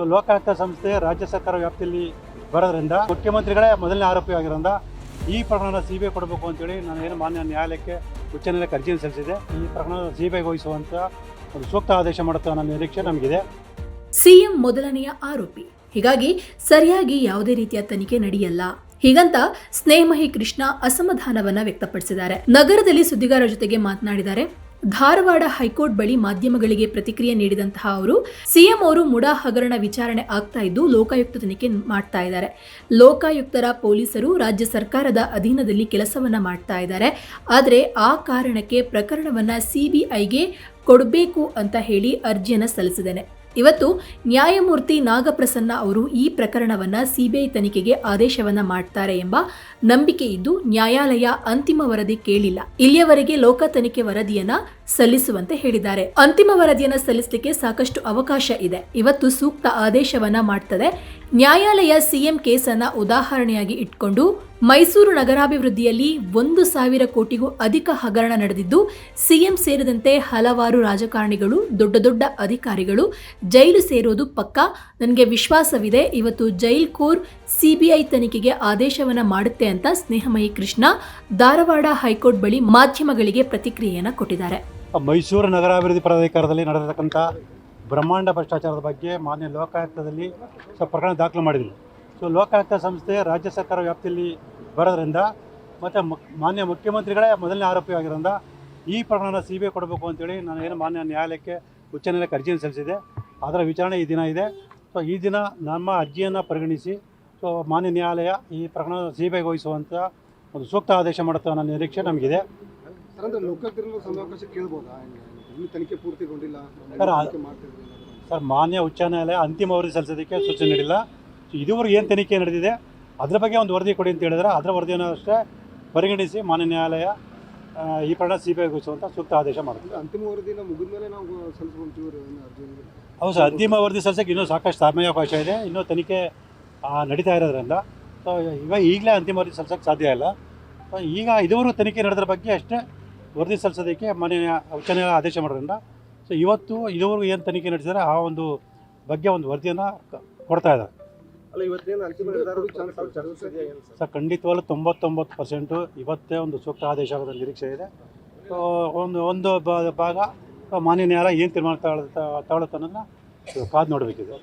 ಲೋಕಾಯುಕ್ತ ಸಂಸ್ಥೆ ರಾಜ್ಯ ಸರ್ಕಾರ ವ್ಯಾಪ್ತಿಯಲ್ಲಿ ಬರೋದ್ರಿಂದ ಮುಖ್ಯಮಂತ್ರಿಗಳೇ ಮೊದಲನೇ ಆರೋಪಿ ಆಗಿರೋದ್ರಿಂದ ಈ ಪ್ರಕರಣದ ಸಿ ಬಿ ಐ ಕೊಡಬೇಕು ಅಂತೇಳಿ ನಾನು ಏನು ಮಾನ್ಯ ನ್ಯಾಯಾಲಯಕ್ಕೆ ಉಚ್ಚ ನ್ಯಾಯಾಲಯಕ್ಕೆ ಅರ್ಜಿಯನ್ನು ಸಲ್ಲಿಸಿದೆ. ಈ ಪ್ರಕರಣ ಸಿ ಬಿ ಐಗೆ ವಹಿಸುವಂಥ ಒಂದು ಸೂಕ್ತ ಆದೇಶ ಮಾಡುತ್ತೆ ಅನ್ನೋ ನಿರೀಕ್ಷೆ ನಮಗಿದೆ. ಸಿಎಂ ಮೊದಲನೆಯ ಆರೋಪಿ. ಹೀಗಾಗಿ ಸರಿಯಾಗಿ ಯಾವುದೇ ರೀತಿಯ ತನಿಖೆ ನಡೆಯಲ್ಲ. ಹೀಗಂತ ಸ್ನೇಹಮಹಿ ಕೃಷ್ಣ ಅಸಮಾಧಾನವನ್ನ ವ್ಯಕ್ತಪಡಿಸಿದ್ದಾರೆ. ನಗರದಲ್ಲಿ ಸುದ್ದಿಗಾರರ ಜೊತೆಗೆ ಮಾತನಾಡಿದ್ದಾರೆ. ಧಾರವಾಡ ಹೈಕೋರ್ಟ್ ಬಳಿ ಮಾಧ್ಯಮಗಳಿಗೆ ಪ್ರತಿಕ್ರಿಯೆ ನೀಡಿದಂತಹ ಅವರು, ಸಿಎಂ ಅವರು ಮುಡಾ ಹಗರಣ ವಿಚಾರಣೆ ಆಗ್ತಾ ಇದ್ದು ಲೋಕಾಯುಕ್ತ ತನಿಖೆ ಮಾಡ್ತಾ ಇದ್ದಾರೆ. ಲೋಕಾಯುಕ್ತರ ಪೊಲೀಸರು ರಾಜ್ಯ ಸರ್ಕಾರದ ಅಧೀನದಲ್ಲಿ ಕೆಲಸವನ್ನ ಮಾಡ್ತಾ ಇದ್ದಾರೆ. ಆದರೆ ಆ ಕಾರಣಕ್ಕೆ ಪ್ರಕರಣವನ್ನ ಸಿಬಿಐಗೆ ಕೊಡಬೇಕು ಅಂತ ಹೇಳಿ ಅರ್ಜಿಯನ್ನು ಸಲ್ಲಿಸಿದ್ದೇನೆ. ಇವತ್ತು ನ್ಯಾಯಮೂರ್ತಿ ನಾಗಪ್ರಸನ್ನ ಅವರು ಈ ಪ್ರಕರಣವನ್ನು ಸಿಬಿಐ ತನಿಖೆಗೆ ಆದೇಶವನ್ನ ಮಾಡ್ತಾರೆ ಎಂಬ ನಂಬಿಕೆ ಇದ್ದು ನ್ಯಾಯಾಲಯ ಅಂತಿಮ ವರದಿ ಕೇಳಿಲ್ಲ. ಇಲ್ಲಿಯವರೆಗೆ ಲೋಕ ತನಿಖೆ ವರದಿಯನ್ನ ಸಲ್ಲಿಸುವಂತೆ ಹೇಳಿದ್ದಾರೆ. ಅಂತಿಮ ವರದಿಯನ್ನ ಸಲ್ಲಿಸಲಿಕ್ಕೆ ಸಾಕಷ್ಟು ಅವಕಾಶ ಇದೆ. ಇವತ್ತು ಸೂಕ್ತ ಆದೇಶವನ್ನ ಮಾಡ್ತದೆ ನ್ಯಾಯಾಲಯ ಸಿಎಂ ಕೇಸನ್ನು ಉದಾಹರಣೆಯಾಗಿ ಇಟ್ಕೊಂಡು ಮೈಸೂರು ನಗರಾಭಿವೃದ್ಧಿಯಲ್ಲಿ ಒಂದು ಸಾವಿರ ಕೋಟಿಗೂ ಅಧಿಕ ಹಗರಣ ನಡೆದಿದ್ದು, ಸಿಎಂ ಸೇರಿದಂತೆ ಹಲವಾರು ರಾಜಕಾರಣಿಗಳು, ದೊಡ್ಡ ದೊಡ್ಡ ಅಧಿಕಾರಿಗಳು ಜೈಲು ಸೇರೋದು ಪಕ್ಕ. ನನಗೆ ವಿಶ್ವಾಸವಿದೆ, ಇವತ್ತು ಜೈಲ್ ಕೋರ್ ಸಿಬಿಐ ತನಿಖೆಗೆ ಆದೇಶವನ್ನು ಮಾಡುತ್ತೆ ಅಂತ ಸ್ನೇಹಮಯಿ ಕೃಷ್ಣ ಧಾರವಾಡ ಹೈಕೋರ್ಟ್ ಬಳಿ ಮಾಧ್ಯಮಗಳಿಗೆ ಪ್ರತಿಕ್ರಿಯೆಯನ್ನು ಕೊಟ್ಟಿದ್ದಾರೆ. ಮೈಸೂರು ನಗರಾಭಿವೃದ್ಧಿ ಪ್ರಾಧಿಕಾರದಲ್ಲಿ ನಡೆದಿರ್ತಕ್ಕಂಥ ಬ್ರಹ್ಮಾಂಡ ಭ್ರಷ್ಟಾಚಾರದ ಬಗ್ಗೆ ಮಾನ್ಯ ಲೋಕಾಯುಕ್ತದಲ್ಲಿ ಸೊ ಪ್ರಕರಣ ದಾಖಲು ಮಾಡಿದ್ವಿ ಸೊ ಲೋಕಾಯುಕ್ತ ಸಂಸ್ಥೆ ರಾಜ್ಯ ಸರ್ಕಾರ ವ್ಯಾಪ್ತಿಯಲ್ಲಿ ಬರೋದ್ರಿಂದ ಮತ್ತು ಮಾನ್ಯ ಮುಖ್ಯಮಂತ್ರಿಗಳೇ ಮೊದಲನೇ ಆರೋಪಿಯಾಗಿರೋದ್ರಿಂದ ಈ ಪ್ರಕರಣ ಸಿ ಬಿ ಐ ಕೊಡಬೇಕು ಅಂತೇಳಿ ನಾನು ಏನು ಮಾನ್ಯ ನ್ಯಾಯಾಲಯಕ್ಕೆ ಉಚ್ಚ ನ್ಯಾಯಾಲಯಕ್ಕೆ ಅರ್ಜಿಯನ್ನು ಸಲ್ಲಿಸಿದೆ. ಅದರ ವಿಚಾರಣೆ ಈ ದಿನ ಇದೆ. ಸೊ ಈ ದಿನ ನಮ್ಮ ಅರ್ಜಿಯನ್ನು ಪರಿಗಣಿಸಿ ಸೊ ಮಾನ್ಯ ನ್ಯಾಯಾಲಯ ಈ ಪ್ರಕರಣ ಸಿ ಬಿ ಐಗೆ ವಹಿಸುವಂಥ ಒಂದು ಸೂಕ್ತ ಆದೇಶ ಮಾಡುತ್ತೆ ಅನ್ನೋ ನಿರೀಕ್ಷೆ ನಮಗಿದೆ. ತನಿಖೆ ಪೂರ್ತಿಗೊಂಡಿಲ್ಲ. ಸರ್, ಸರ್ ಮಾನ್ಯ ಉಚ್ಚ ನ್ಯಾಯಾಲಯ ಅಂತಿಮ ವರದಿ ಸಲ್ಲಿಸೋದಕ್ಕೆ ಸೂಚನೆ ನೀಡಿಲ್ಲ. ಸೊ ಇದುವರೆಗೆ ಏನು ತನಿಖೆ ನಡೆದಿದೆ? ಅದ್ರ ಬಗ್ಗೆ ಒಂದು ವರದಿ ಕೊಡಿ ಅಂತ ಹೇಳಿದ್ರೆ ಅದರ ವರದಿಯನ್ನು ಅಷ್ಟೇ ಪರಿಗಣಿಸಿ ಮಾನ್ಯ ನ್ಯಾಯಾಲಯ ಈ ಪ್ರಕರಣ ಸಿ ಬಿ ಐಗೊಳಿಸುವಂಥ ಸೂಕ್ತ ಆದೇಶ ಮಾಡುತ್ತೆ ಅಂತಿಮ ವರದಿನ ಮುಗಿದ ಮೇಲೆ ನಾವು ಹೌದು ಸರ್ ಅಂತಿಮ ವರದಿ ಸಲ್ಲಿಸೋಕ್ಕೆ ಇನ್ನೂ ಸಾಕಷ್ಟು ಸಮಯಾವಕಾಶ ಇದೆ. ಇನ್ನೂ ತನಿಖೆ ನಡೀತಾ ಇರೋದ್ರಿಂದ. ಸೊ ಇವಾಗ ಈಗಲೇ ಅಂತಿಮ ವರದಿ ಸಲ್ಲಿಸೋಕ್ಕೆ ಸಾಧ್ಯ ಇಲ್ಲ. ಸೊ ಈಗ ಇದುವರೆಗೂ ತನಿಖೆ ನಡೆದ್ರ ಬಗ್ಗೆ ಅಷ್ಟೇ ವರದಿ ಸಲ್ಲಿಸೋದಕ್ಕೆ ಮಾನ್ಯ ನ್ಯಾ- ಉಚ್ಚ ನ್ಯಾಯಾಲಯ ಆದೇಶ ಮಾಡೋದ್ರಿಂದ ಸೊ ಇವತ್ತು ಇದುವರೆಗೂ ಏನು ತನಿಖೆ ನಡೆಸಿದರೆ ಆ ಒಂದು ಬಗ್ಗೆ ಒಂದು ವರದಿಯನ್ನು ಕೊಡ್ತಾ ಇದ್ದಾರೆ ಸರ್? ಖಂಡಿತವಾಗ್ಲೂ ತೊಂಬತ್ತೊಂಬತ್ತು ಪರ್ಸೆಂಟು ಇವತ್ತೇ ಒಂದು ಸೂಕ್ತ ಆದೇಶ ಆಗೋದ್ರ ನಿರೀಕ್ಷೆ ಇದೆ ಸೊ ಒಂದು ಒಂದು ಭಾಗ ಮಾನ್ಯ ನ್ಯಾಯಾಲಯ ಏನು ತೀರ್ಮಾನ ತಗೊಳ್ತಾ ತಗೊಳುತ್ತೆ ಅನ್ನೋದನ್ನ ಕಾದು ನೋಡಬೇಕಿದೆ